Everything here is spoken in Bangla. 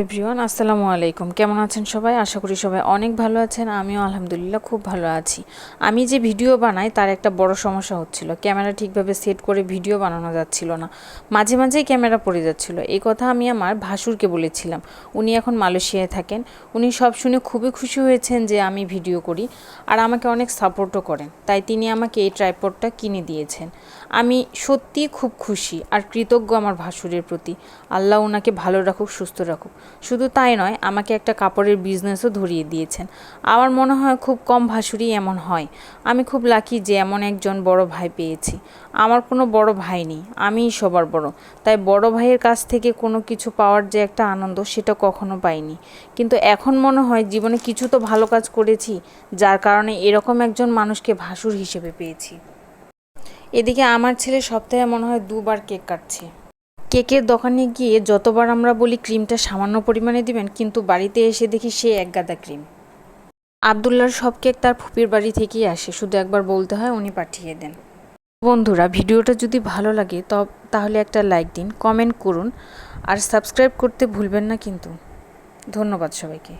এভরিওয়ান, আসসালামু আলাইকুম। কেমন আছেন সবাই? আশা করি সবাই অনেক ভালো আছেন। আমিও আলহামদুলিল্লাহ খুব ভালো আছি। আমি যে ভিডিও বানাই, তার একটা বড় সমস্যা হচ্ছিল। ক্যামেরা ঠিকভাবে সেট করে ভিডিও বানানো যাচ্ছিল না। মাঝে মাঝেই ক্যামেরা পড়ে যাচ্ছিল। এই কথা আমি আমার ভাসুরকে বলেছিলাম। উনি এখন মালয়েশিয়ায় থাকেন। উনি সব শুনে খুবই খুশি হয়েছেন যে আমি ভিডিও করি আর আমাকে অনেক সাপোর্টও করেন। তাই তিনি আমাকে এই ট্রাইপডটা কিনে দিয়েছেন। আমি সত্যিই খুব খুশি আর কৃতজ্ঞ আমার ভাসুরের প্রতি। আল্লাহ ওনাকে ভালো রাখুক, সুস্থ রাখুক। শুধু তাই নয়, আমাকে একটা কাপড়ের বিজনেসও ধরিয়ে দিয়েছেন। আমার মনে হয় খুব কম ভাসুরই এমন হয়। আমি খুব লাকি যে এমন একজন বড় ভাই পেয়েছি। আমার কোনো বড় ভাই নেই, আমিই সবার বড়। তাই বড় ভাইয়ের কাছ থেকে কোনো কিছু পাওয়ার যে একটা আনন্দ, সেটা কখনো পাইনি। কিন্তু এখন মনে হয় জীবনে কিছু তো ভালো কাজ করেছি, যার কারণে এরকম একজন মানুষকে ভাসুর হিসেবে পেয়েছি। এদিকে আমার ছেলে সপ্তাহে মনে হয় দুবার কেক কাটছে। কেকের দোকানে গিয়ে যতবার আমরা বলি ক্রিমটা সামান্য পরিমাণে দিবেন, কিন্তু বাড়িতে এসে দেখি সে এক গাদা ক্রিম। আবদুল্লার সব কেক তার ফুপির বাড়ি থেকেই আসে, শুধু একবার বলতে হয় উনি পাঠিয়ে দেন। বন্ধুরা, ভিডিওটা যদি ভালো লাগে তাহলে একটা লাইক দিন, কমেন্ট করুন, আর সাবস্ক্রাইব করতে ভুলবেন না কিন্তু। ধন্যবাদ সবাইকে।